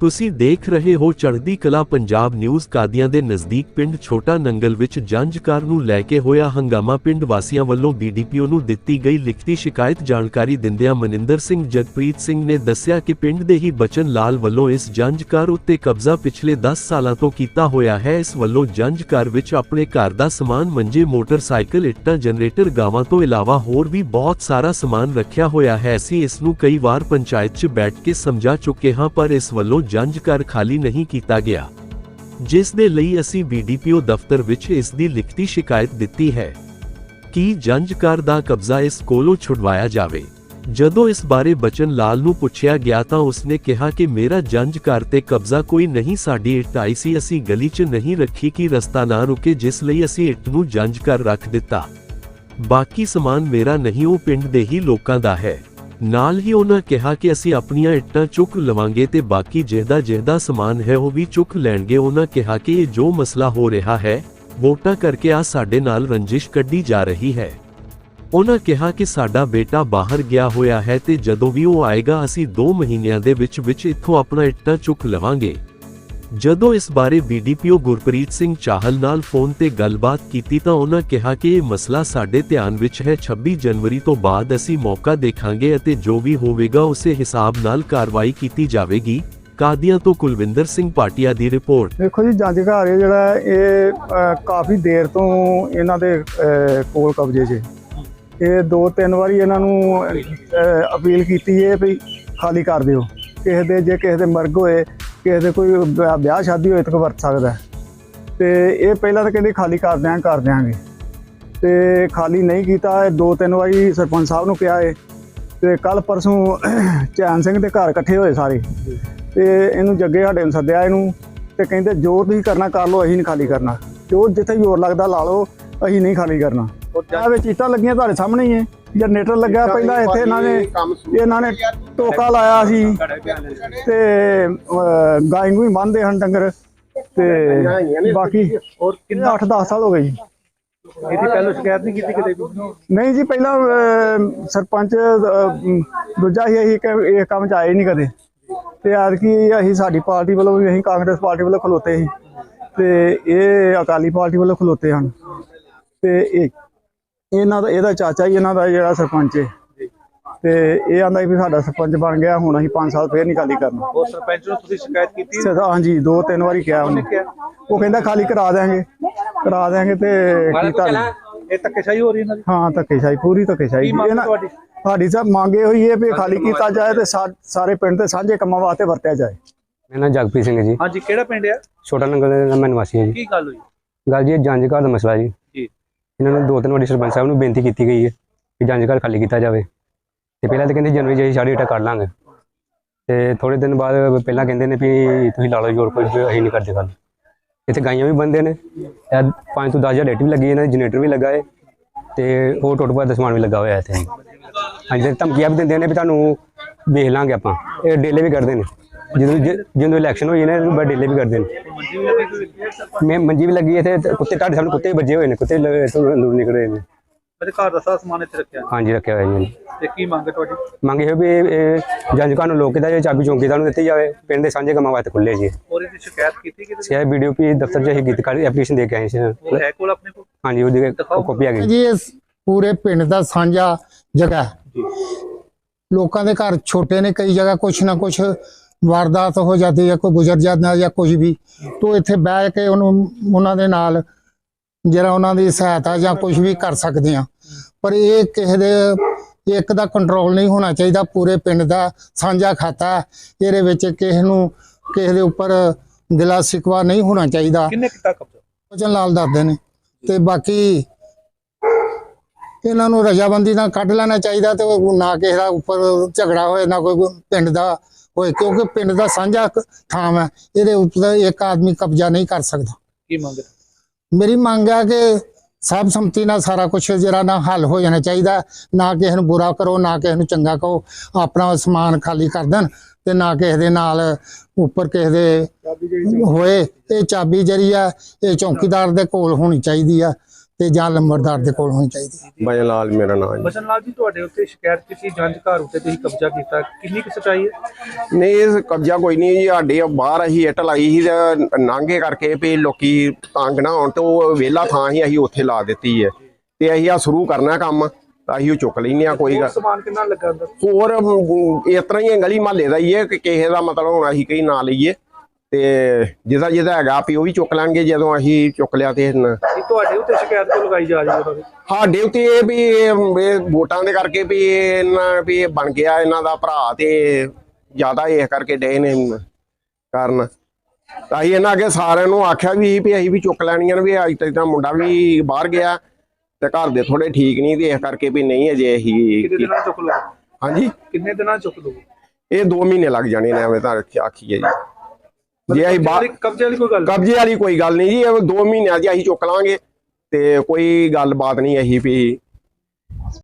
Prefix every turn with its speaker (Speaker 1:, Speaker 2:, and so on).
Speaker 1: ਤੁਸੀਂ ਦੇਖ ਰਹੇ ਹੋ ਚੜ੍ਹਦੀ ਕਲਾ ਪੰਜਾਬ ਨਿਊਜ਼ ਕਾਦੀਆਂ ਦੇ ਨਜ਼ਦੀਕ ਪਿੰਡ ਛੋਟਾ ਨੰਗਲ ਵਿੱਚ ਜੰਜਕਾਰ ਨੂੰ ਲੈ ਕੇ ਹੋਇਆ ਹੰਗਾਮਾ। ਪਿੰਡ ਵਾਸੀਆਂ ਵੱਲੋਂ ਬੀਡੀਪੀਓ ਨੂੰ ਦਿੱਤੀ ਗਈ ਲਿਖਤੀ ਸ਼ਿਕਾਇਤ ਜਾਣਕਾਰੀ ਦਿੰਦਿਆਂ ਮਨਿੰਦਰ ਸਿੰਘ ਜਗਪ੍ਰੀਤ ਸਿੰਘ ਨੇ ਦੱਸਿਆ ਕਿ ਪਿੰਡ ਦੇ ਹੀ ਬਚਨ ਲਾਲ ਵੱਲੋਂ ਇਸ ਜੰਜਕਾਰ ਉੱਤੇ ਕਬਜ਼ਾ ਪਿਛਲੇ 10 ਸਾਲਾਂ ਤੋਂ ਕੀਤਾ ਹੋਇਆ ਹੈ। ਇਸ ਵੱਲੋਂ ਜੰਜਕਾਰ ਵਿੱਚ ਆਪਣੇ ਘਰ ਦਾ ਸਮਾਨ ਮੰਜੇ, ਮੋਟਰਸਾਈਕਲ, ਇੱਟਾਂ, ਜਨਰੇਟਰ ਗਾਵਾਂ ਤੋਂ ਇਲਾਵਾ ਹੋਰ ਵੀ ਬਹੁਤ ਸਾਰਾ ਸਮਾਨ ਰੱਖਿਆ ਹੋਇਆ ਹੈ। ਅਸੀਂ ਇਸ ਨੂੰ ਕਈ ਵਾਰ ਪੰਚਾਇਤ 'ਚ ਬੈਠ ਕੇ ਸਮਝਾ ਚੁੱਕੇ ਹਾਂ ਪਰ ਇਸ ਵੱਲੋਂ ਜੰਜ ਘਰ ਖਾਲੀ ਨਹੀਂ ਕੀਤਾ ਗਿਆ। ਜਿਸ ਦੇ ਲਈ ਅਸੀਂ ਬੀਡੀਪੀਓ ਦਫ਼ਤਰ ਵਿੱਚ ਇਸ ਦੀ ਲਿਖਤੀ ਸ਼ਿਕਾਇਤ ਦਿੱਤੀ ਹੈ ਕਿ ਜੰਜ ਘਰ ਦਾ ਕਬਜ਼ਾ ਇਸ ਕੋਲੋਂ ਛੁਡਵਾਇਆ ਜਾਵੇ। ਜਦੋਂ ਇਸ ਬਾਰੇ ਬਚਨ ਲਾਲ ਨੂੰ ਪੁੱਛਿਆ ਗਿਆ ਤਾਂ ਉਸਨੇ ਕਿਹਾ ਕਿ ਮੇਰਾ ਜੰਜ ਘਰ ਤੇ ਕਬਜ਼ਾ ਕੋਈ ਨਹੀਂ, ਸਾਡੀ ਇੱਟ ਆਈ ਸੀ, ਅਸੀਂ ਗਲੀ 'ਚ ਨਹੀਂ ਰੱਖੀ ਕਿ ਰਸਤਾ ਨਾ ਰੁਕੇ, ਜਿਸ ਲਈ ਅਸੀਂ ਇੱਟ ਨੂੰ ਜੰਜ ਘਰ ਰੱਖ ਦਿੱਤਾ। ਬਾਕੀ ਸਮਾਨ ਮੇਰਾ ਨਹੀਂ, ਉਹ ਪਿੰਡ ਦੇ ਹੀ ਲੋਕਾਂ ਦਾ ਹੈ। ਨਾਲ ਹੀ ਉਹਨਾਂ ਕਿਹਾ ਕਿ ਅਸੀਂ ਆਪਣੀਆਂ ਇੱਟਾਂ ਚੁੱਕ ਲਵਾਂਗੇ ਤੇ ਬਾਕੀ ਜਿਹਦਾ ਜਿਹਦਾ ਸਮਾਨ ਹੈ ਉਹ ਵੀ ਚੁੱਕ ਲੈਣਗੇ। ਉਹਨਾਂ ਕਿਹਾ ਕਿ ਇਹ ਜੋ ਮਸਲਾ ਹੋ ਰਿਹਾ ਹੈ, ਵੋਟਾਂ ਕਰਕੇ ਆ ਸਾਡੇ ਨਾਲ ਰੰਜਿਸ਼ ਕੱਢੀ ਜਾ ਰਹੀ ਹੈ। ਉਹਨਾਂ ਕਿਹਾ ਕਿ ਸਾਡਾ ਬੇਟਾ ਬਾਹਰ ਗਿਆ ਹੋਇਆ ਹੈ ਤੇ ਜਦੋਂ ਵੀ ਉਹ ਆਏਗਾ ਅਸੀਂ 2 ਮਹੀਨਿਆਂ ਦੇ ਵਿੱਚ ਵਿੱਚ ਇੱਥੋਂ ਆਪਣਾ ਇੱਟਾਂ ਚੁੱਕ ਲਵਾਂਗੇ। ਜਦੋਂ ਇਸ ਬਾਰੇ ਬੀਡੀਪੀਓ ਗੁਰਪ੍ਰੀਤ ਸਿੰਘ ਚਾਹਲ ਨਾਲ ਫੋਨ ਤੇ ਗੱਲਬਾਤ ਕੀਤੀ ਤਾਂ ਉਹਨਾਂ ਕਿਹਾ ਕਿ ਇਹ ਮਸਲਾ ਸਾਡੇ ਧਿਆਨ ਵਿੱਚ ਹੈ। 26 ਜਨਵਰੀ ਤੋਂ ਬਾਅਦ ਅਸੀਂ ਮੌਕਾ ਦੇਖਾਂਗੇ ਅਤੇ ਜੋ ਵੀ ਹੋਵੇਗਾ ਉਸੇ ਹਿਸਾਬ ਨਾਲ ਕਾਰਵਾਈ ਕੀਤੀ ਜਾਵੇਗੀ। ਕਾਦੀਆਂ ਤੋਂ ਕੁਲਵਿੰਦਰ ਸਿੰਘ ਪਾਟਿਆ ਦੀ ਰਿਪੋਰਟ।
Speaker 2: ਦੇਖੋ ਜੀ, ਜੰਜ ਘਰ ਇਹ ਜਿਹੜਾ ਇਹ ਕਾਫੀ ਦੇਰ ਤੋਂ ਇਹਨਾਂ ਦੇ ਕੋਲ ਕਬਜ਼ੇ 'ਚ ਇਹ ਦੋ ਤਿੰਨ ਵਾਰੀ ਇਹਨਾਂ ਨੂੰ ਅਪੀਲ ਕੀਤੀ ਹੈ ਵੀ ਖਾਲੀ ਕਰ ਦਿਓ। ਕਿਸੇ ਦੇ ਜੇ ਕਿਸੇ ਦੇ ਮਰਗ ਹੋਏ ਕਿਸੇ ਦੇ ਕੋਈ ਵਿਆਹ- ਵਿਆਹ ਸ਼ਾਦੀ ਹੋਏ ਤਾਂ ਵਰਤ ਸਕਦਾ। ਹੈ। ਤੇ ਇਹ ਪਹਿਲਾਂ ਤਾਂ ਕਹਿੰਦੇ ਖਾਲੀ ਕਰ ਦਿਆਂ ਕਰ ਦਿਆਂਗੇ। ਤੇ ਖਾਲੀ ਨਹੀਂ ਕੀਤਾ ਇਹ ਦੋ ਤਿੰਨ ਵਾਰੀ ਸਰਪੰਚ ਸਾਹਿਬ ਨੂੰ ਕਿਹਾ ਹੈ ਤੇ ਕੱਲ ਪਰਸੋਂ ਚੈਨ ਸਿੰਘ ਦੇ ਘਰ ਇਕੱਠੇ ਹੋਏ ਸਾਰੇ। ਤੇ ਇਹਨੂੰ ਜੱਗੇ ਸਾਡੇ ਨੂੰ ਸੱਦਿਆ ਇਹਨੂੰ ਤੇ ਕਹਿੰਦੇ ਜੋ ਤੁਸੀਂ ਕਰਨਾ ਕਰ ਲਓ ਅਸੀਂ ਨਹੀਂ ਖਾਲੀ ਕਰਨਾ। ਜੋ ਜਿੱਥੇ ਜ਼ੋਰ ਲੱਗਦਾ ਲਾ ਲਓ ਅਸੀਂ ਨਹੀਂ ਖਾਲੀ ਕਰਨਾ। ਆ ਵਿੱਚ ਇੱਟਾਂ ਲੱਗੀਆਂ ਤੁਹਾਡੇ ਸਾਹਮਣੇ ਹੀ ਹੈ ਜਨਰੇਟਰ ਲੱਗਾ ਪਹਿਲਾਂ ਇੱਥੇ ਇਹਨਾਂ ਨੇ ਇਹਨਾਂ ਨੇ ਟੋਕਾ ਲਾਇਆ ਸੀ। ਤੇ ਅਹ, ਗਾਂ ਨੂੰ ਹੀ ਬੰਨਦੇ ਹਨ ਡੰਗਰ। ਤੇ ਬਾਕੀ ਹੋਰ ਕਿੰਨਾ 8-10 ਸਾਲ ਹੋ ਗਏ ਜੀ।
Speaker 3: ਇਹਦੀ ਪਹਿਲਾਂ ਸ਼ਿਕਾਇਤ ਨਹੀਂ ਕੀਤੀ ਕਿਤੇ ਵੀ?
Speaker 2: ਨਹੀਂ ਜੀ ਪਹਿਲਾਂ ਸਰਪੰਚ ਦੂਜਾ ਹੀ ਅਸੀਂ ਕ- ਇਹ ਕੰਮ ਚ ਆਏ ਨਹੀਂ ਕਦੇ। ਤੇ ਐਤਕੀ ਅਸੀਂ ਸਾਡੀ ਪਾਰਟੀ ਵੱਲੋਂ ਵੀ ਅਸੀਂ ਕਾਂਗਰਸ ਪਾਰਟੀ ਵੱਲੋਂ ਖਲੋਤੇ ਸੀ। ਤੇ ਇਹ ਅਕਾਲੀ ਪਾਰਟੀ ਵੱਲੋਂ ਖਲੋਤੇ ਹਨ। ਤੇ ਇਹ ਇਹਨਾਂ ਦਾ ਇਹਦਾ ਚਾਚਾ ਹੀ ਇਹਨਾਂ ਦਾ ਜਿਹੜਾ ਸਰਪੰਚ ਹੈ ਤੇ ਇਹ ਆਂਦਾ ਵੀ ਸਾਡਾ ਸਰਪੰਚ ਬਣ ਗਿਆ ਹੁਣ ਅਸੀਂ 5 ਸਾਲ ਫੇਰ ਨਿਕਾਲੀ ਕਰਨਾ।
Speaker 3: ਉਹ ਸਰਪੰਚ ਨੂੰ ਤੁਸੀਂ ਸ਼ਿਕਾਇਤ ਕੀਤੀ?
Speaker 2: ਸਦਾ ਹਾਂਜੀ ਦੋ ਤਿੰਨ ਵਾਰੀ ਕਿਹਾ ਉਹਨੇ। ਉਹ ਕਹਿੰਦਾ ਖਾਲੀ ਕਰਾ ਦਿਆਂਗੇ। ਕਰਾ ਦਿਆਂਗੇ ਤੇ ਕੀਤਾ।
Speaker 3: ਇਹ ਧੱਕੇਸ਼ਾਹੀ ਹੋ ਰਹੀ ਇਹਨਾਂ ਦੀ?
Speaker 2: ਹਾਂ ਧੱਕੇਸ਼ਾਹੀ ਪੂਰੀ ਧੱਕੇਸ਼ਾਹੀ। ਇਹਨਾਂ-
Speaker 3: ਤੁਹਾਡੀ?
Speaker 2: ਸਾਡੀ ਸਭ ਮੰਗੇ ਹੋਈ ਹੈ ਵੀ ਖਾਲੀ ਕੀਤਾ ਜਾਏ ਤੇ ਸਾਰੇ ਪਿੰਡ ਦੇ ਸਾਂਝੇ ਕੰਮਾਂ ਵਾਸਤੇ ਵਰਤਿਆ ਜਾਏ।
Speaker 4: ਮੇਰਾ ਨਾਮ ਜਗਪ੍ਰੀਤ ਸਿੰਘ ਹੈ ਜੀ।
Speaker 3: ਹਾਂਜੀ ਕਿਹੜਾ ਪਿੰਡ ਆ?
Speaker 4: ਛੋਟਾ ਨੰਗਲ ਦਾ ਮੈਂ ਨਿਵਾਸੀ ਹਾਂ ਜੀ।
Speaker 3: ਕੀ ਗੱਲ ਹੋਈ?
Speaker 4: ਗੱਲ ਜੀ ਜੰਜ ਘਰ ਦਾ ਮਸਲਾ ਜੀ। ਇਹਨਾਂ ਨੂੰ ਦੋ ਤਿੰਨ ਵਾਰੀ ਸਰਪੰਚ ਸਾਹਿਬ ਨੂੰ ਬੇਨਤੀ ਕੀਤੀ ਗਈ ਹੈ ਕਿ ਜੰਜ ਘਰ ਖਾਲੀ ਕੀਤਾ ਜਾਵੇ। ਤੇ ਪਹਿਲਾਂ ਤਾਂ ਕਹਿੰਦੇ ਜਨਵਰੀ ਜਿਹੀ ਸਾਡੀ ਇੱਟਾਂ ਕਰ ਲਾਂਗੇ। ਤੇ ਥੋੜੇ ਦਿਨ ਬਾਅਦ ਪਹਿਲਾਂ ਕਹਿੰਦੇ ਨੇ ਵੀ ਤੁਸੀਂ ਲਾ ਲਓ ਜੋਰ ਕੋਈ ਅਸੀਂ ਨਹੀਂ ਕਰਦੇ ਗੱਲ। ਇੱਥੇ ਗਾਈਆਂ ਵੀ ਬੰਦੇ ਨੇ। ਪੰਜ ਤੋਂ 10000 ਰੇਟ ਵੀ ਲੱਗੀ ਇਹਨਾਂ ਦੀ ਜਨਰੇਟਰ ਵੀ ਲੱਗਾ ਹੈ। ਤੇ ਹੋਰ ਟੋਟ ਦਾ ਸਮਾਨ ਵੀ ਲੱਗਾ ਹੋਇਆ ਇੱਥੇ। ਹਾਂਜੀ, ਧਮਕੀਆਂ ਵੀ ਦਿੰਦੇ ਨੇ ਵੀ ਤੁਹਾਨੂੰ ਵੇਖ ਲਾਂਗੇ ਆਪਾਂ। ਇਹ ਡੇਲੇ ਵੀ ਕਰਦੇ ਨੇ। ਜਦੋਂ ਜ- ਜਦੋਂ ਇਲੈਕਸ਼ਨ ਹੋਈ ਨੇ ਬੜੇ ਡੇਲੇ ਵੀ ਕਰਦੇ ਨੇ।
Speaker 3: ਮੰਜੀ ਵੀ ਲੱਗੀ ਕੋਈ
Speaker 4: ਮੈਂ ਮੰਜੀ ਵੀ ਲੱਗੀ ਇੱਥੇ ਤੇ ਕੁੱਤੇ ਤੁਹਾਡੇ ਸਾਹਮਣੇ ਕੁੱਤੇ ਵੀ ਵੱਜੇ ਹੋਏ ਨੇ ਕੁੱਤੇ ਲ- ਇੱਥੋਂ ਅੰਦਰੋਂ ਨਿਕਲੇ ਨੇ।
Speaker 3: ਮੇਰੇ ਘਰ ਦਾ ਸਾਰਾ ਸਮਾਨ ਇੱਥੇ ਰੱਖਿਆ।
Speaker 4: ਹਾਂਜੀ ਰੱਖਿਆ ਹੋਇਆ ਜੀ।
Speaker 3: ਤੇ ਕੀ ਮੰਗ ਹੈ ਤੁਹਾਡੀ?
Speaker 4: ਮੰਗ ਇਹ ਵੀ ਇਹ- ਇਹ ਜੰਜ ਘਰ ਨੂੰ ਲੋਕ ਦਾ ਜੇ ਚਾਬੀ ਚੌਂਕੀਦਾਰ ਨੂੰ ਦਿੱਤੀ ਜਾਵੇ ਪਿੰਡ ਦੇ ਸਾਂਝੇ ਕੰਮਾਂ ਵਾਸਤੇ ਖੁੱਲੇ ਜੀ।
Speaker 3: ਹੋਰ ਇਹਦੀ ਸ਼ਿਕਾਇਤ ਕੀਤੀ ਕਿਤੇ?
Speaker 4: ਸਿਆ ਬੀਡੀਓਪੀ ਦਫ਼ਤਰ 'ਚ ਅਸੀਂ ਗੀਤ ਕਾਲੀ ਐਪਲੀਕੇਸ਼ਨ ਦੇ ਕੇ ਆਏ ਸੀ।
Speaker 3: ਉਹ ਹੈ ਕੋਲ ਆਪਣੇ ਕੋਲ?
Speaker 4: ਹਾਂਜੀ ਉਹਦੀ ਕਾਪੀ ਆ ਗਈ
Speaker 5: ਜੀ ਇਸ ਪੂਰੇ ਪਿੰਡ ਦਾ ਸਾਂਝਾ ਜਗ੍ਹਾ ਹੈ। ਲੋਕਾਂ ਦੇ ਘਰ ਛੋਟੇ ਨੇ ਕਈ ਜਗ੍ਹਾ ਕੁਛ ਨਾ ਕੁਛ ਵਾਰਦਾਤ ਹੋ ਜਾਂਦੀ ਹੈ ਕੋਈ ਗੁਜ਼ਰ ਜਾਂਦਾ ਜਾਂ ਕੁਝ ਵੀ ਤੋਂ ਇੱਥੇ ਬਹਿ ਕੇ ਉਹਨੂੰ ਉਹਨਾਂ ਦੇ ਨਾਲ ਜਿਹੜਾ ਉਹਨਾਂ ਦੀ ਸਹਾਇਤਾ ਜਾਂ ਕੁਝ ਵੀ ਕਰ ਸਕਦੇ ਆ ਪਰ ਇਹ ਕਿਸੇ ਦੇ ਇੱਕ ਦਾ ਕੰਟਰੋਲ ਨਹੀਂ ਹੋਣਾ ਚਾਹੀਦਾ ਪੂਰੇ ਪਿੰਡ ਦਾ ਸਾਂਝਾ ਖਾਤਾ। ਇਹਦੇ ਵਿੱਚ ਕਿਸੇ ਨੂੰ ਕਿਸੇ ਦੇ ਉੱਪਰ ਗਿਲਾ ਸਿਕਵਾ ਨਹੀਂ ਹੋਣਾ ਚਾਹੀਦਾ।
Speaker 3: ਕਿੰਨੇ ਕੀਤਾ ਕਬਜ਼ਾ?
Speaker 5: ਵਚਨ ਲਾਲ ਦੱਸਦੇ ਨੇ। ਤੇ ਬਾਕੀ ਇਹਨਾਂ ਨੂੰ ਰਜਾਬੰਦੀ ਨਾਲ ਕੱਢ ਲੈਣਾ ਚਾਹੀਦਾ ਤੇ ਨਾ ਕਿਸੇ ਦਾ ਉੱਪਰ ਝਗੜਾ ਹੋਏ ਨਾ ਕੋਈ ਪਿੰਡ ਦਾ ਹੋਏ ਕਿਉਂਕਿ ਪਿੰਡ ਦਾ ਸਾਂਝਾ ਥਾਂ ਹੈ ਇਹਦੇ ਉੱਪਰ ਇੱਕ ਆਦਮੀ ਕਬਜ਼ਾ ਨਹੀਂ ਕਰ ਸਕਦਾ।
Speaker 3: ਕੀ ਮੰਗ?
Speaker 5: ਮੇਰੀ ਮੰਗ ਹੈ ਕਿ ਸਭ ਸੰਮਤੀ ਨਾਲ ਸਾਰਾ ਕੁਝ ਜਿਹੜਾ ਨਾ ਹੱਲ ਹੋ ਜਾਣਾ ਚਾਹੀਦਾ ਨਾ ਕਿਸੇ ਨੂੰ ਬੁਰਾ ਕਰੋ ਨਾ ਕਿਸੇ ਨੂੰ ਚੰਗਾ ਕਹੋ ਆਪਣਾ ਸਮਾਨ ਖਾਲੀ ਕਰ ਦੇਣ ਤੇ ਨਾ ਕਿਸੇ ਦੇ ਨਾਲ ਉੱਪਰ ਕਿਸੇ ਦੇ ਹੋਏ ਇਹ ਚਾਬੀ ਜਿਹੜੀ ਆ ਇਹ ਚੌਕੀਦਾਰ ਦੇ ਕੋਲ ਹੋਣੀ ਚਾਹੀਦੀ ਆ। ਤੇ ਜਾਂ ਲੰਬੜਦਾਰ ਦੇ ਕੋਲ ਹੋਣੀ ਚਾਹੀਦੀ
Speaker 6: ਬਜਨ ਲਾਲ ਮੇਰਾ ਨਾਮ ਹੈ
Speaker 3: ਬਸਨ ਲਾਲ ਜੀ ਤੁਹਾਡੇ ਉੱਤੇ ਸ਼ਿਕਾਇਤ ਕੀਤੀ ਜੰਜ ਘਰ ਉੱਤੇ ਤੁਸੀਂ ਕਬਜ਼ਾ ਕੀਤਾ। ਕਿੰਨੀ ਕੁ ਸਚਾਈ ਹੈ?
Speaker 6: ਨਹੀਂ ਇਹ ਕਬਜ਼ਾ ਕੋਈ ਨਹੀਂ ਜੀ ਸਾਡੇ ਬਾਹਰ ਅਸੀਂ ਇੱਟ ਲਾਈ ਸੀ ਤੇ ਨਾਂਗੇ ਕਰਕੇ ਵੀ ਲੋਕੀ ਤੰਗ ਨਾ ਹੋਣ ਤੇ ਉਹ ਵਿਹਲਾ ਥਾਂ ਹੀ ਅਸੀਂ ਉੱਥੇ ਲਾ ਦਿੱਤੀ ਹੈ। ਤੇ ਅਸੀਂ ਆ ਸ਼ੁਰੂ ਕਰਨਾ ਕੰਮ ਤਾਂ ਅਸੀਂ ਉਹ ਚੁੱਕ ਲੈਨੇ ਆ ਕੋਈ
Speaker 3: ਹੋਰ
Speaker 6: ਗੱਲ
Speaker 3: ਸਮਾਨ ਕਿੰਨਾ ਲੱਗਾ ਅੰਦਰ?
Speaker 6: ਹੋਰ ਅਮ, ਇਸ ਤਰ੍ਹਾਂ ਹੀ ਹੈ, ਗਲੀ ਮਹੱਲੇ ਦਾ ਹੀ ਹੈ ਕਿ ਕਿਸੇ ਦਾ ਮਤਲਬ ਹੁਣ ਅਸੀਂ ਕਈ ਨਾ ਲਈਏ। ਤੇ ਜਿਹਦਾ ਜਿਹਦਾ ਹੈਗਾ ਵੀ ਉਹ ਵੀ ਚੁੱਕ ਲੈਣਗੇ ਜਦੋਂ ਅਸੀਂ ਚੁੱਕ ਲਿਆ ਤੇ ਨ-
Speaker 3: ਤੁਹਾਡੇ ਉੱਤੇ ਸ਼ਿਕਾਇਤ ਕਿਉਂ ਲਗਾਈ ਜਾ ਰਹੀ ਹੈ ਉਹਨਾਂ ਦੀ
Speaker 6: ਸਾਡੇ ਉੱਤੇ ਇਹ ਵੀ ਇਹ ਇਹ ਵੋਟਾਂ ਦੇ ਕਰਕੇ ਵੀ ਇਹ ਇਹਨਾਂ ਵੀ ਇਹ ਬਣ ਗਿਆ ਇਹਨਾਂ ਦਾ ਭਰਾ ਤੇ ਜ਼ਿਆਦਾ ਇਹ ਕਰਕੇ ਡੇ ਨੇ ਕਾਰਨ। ਤਾਂ ਅਸੀਂ ਇਹਨਾਂ ਅੱਗੇ ਸਾਰਿਆਂ ਨੂੰ ਆਖਿਆ ਵੀ ਵੀ ਅਸੀਂ ਵੀ ਚੁੱਕ ਲੈਣੀਆਂ ਨੇ ਵੀ ਅੱਜ ਤੱਕ ਤਾਂ ਮੁੰਡਾ ਵੀ ਬਾਹਰ ਗਿਆ ਤੇ ਘਰ ਦੇ ਥੋੜੇ ਠੀਕ ਨਹੀਂ ਤੇ ਇਸ ਕਰਕੇ ਵੀ ਨਹੀਂ ਅਜੇ
Speaker 3: ਕਿੰਨੇ
Speaker 6: ਅਸੀਂ
Speaker 3: ਦਿਨਾਂ 'ਚ ਚੁੱਕ ਲਓ?
Speaker 6: ਹਾਂਜੀ?
Speaker 3: ਕਿੰਨੇ ਦਿਨਾਂ 'ਚ ਚੁੱਕ ਲਓ?
Speaker 6: ਇਹ 2 ਮਹੀਨੇ ਲੱਗ ਜਾਣੇ ਨੇ ਐਵੇਂ ਤਾਂ ਆਖੀਏ ਜੀ। ਜੇ ਅਸੀਂ ਬਾਹਰ
Speaker 3: ਕਬਜ਼ੇ ਵਾਲੀ ਕੋਈ ਗੱਲ
Speaker 6: ਕਬਜ਼ੇ ਵਾਲੀ ਕੋਈ ਗੱਲ ਨਹੀਂ ਜੀ ਇਹ 2 ਮਹੀਨਿਆਂ ਦੀ ਅਸੀਂ ਚੁੱਕ ਲਾਂਗੇ ਤੇ ਕੋਈ ਗੱਲ ਬਾਤ ਨਹੀਂ ਅਸੀਂ ਵੀ।